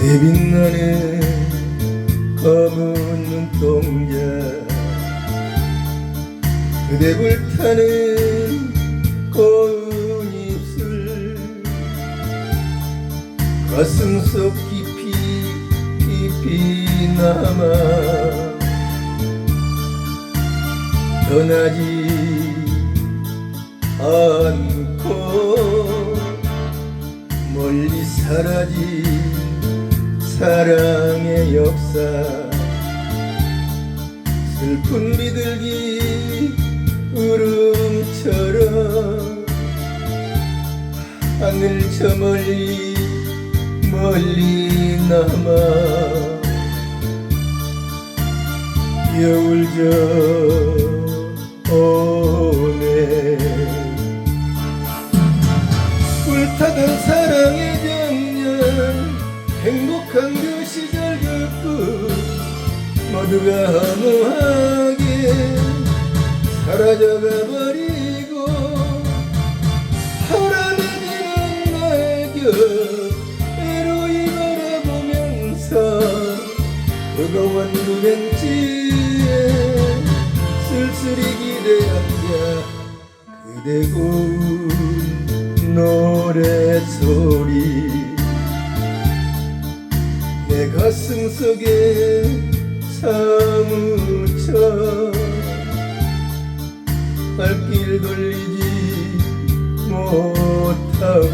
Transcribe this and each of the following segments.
그대 빛나는 검은 눈동자. 그대 불타는 고운 입술. 가슴 속 깊이 깊이 남아. 떠나지 않고 멀리 사라진 사랑의 역사. 슬픈 비둘기 울음처럼 하늘 저 멀리 멀리 남아. 겨울 저 오네 불타던 정년 행복한 그 시절 그뿐 모두가 허무하게 사라져가 버리고 바람에지는 날겨 외로이 바라보면서 뜨거운 그 벤치에 쓸쓸히 기대한다. 그대 고운 노래소리 내 가슴 속에 사무쳐 발길 돌리지 못하고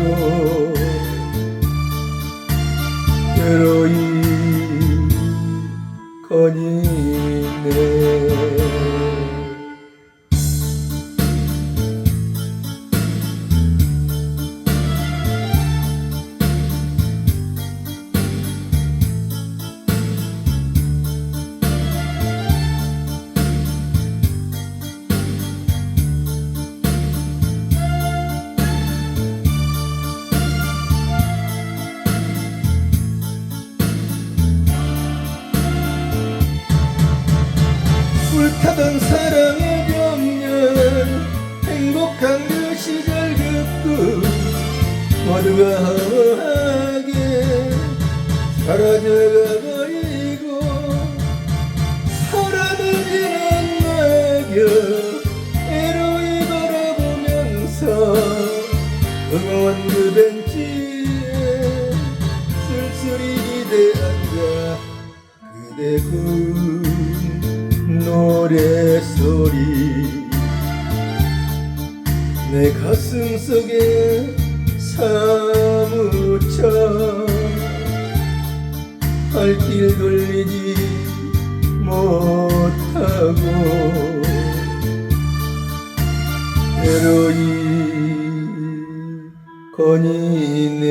괴로이 거니네 사라져가 버리고 바람을 지는 낙엽 애로이 바라보면서 뜨거운 그 벤치에 쓸쓸히 기대한다. 그대 군 노래소리. 내 가슴 속에 사 길 돌리지 못하고 외로이 거니네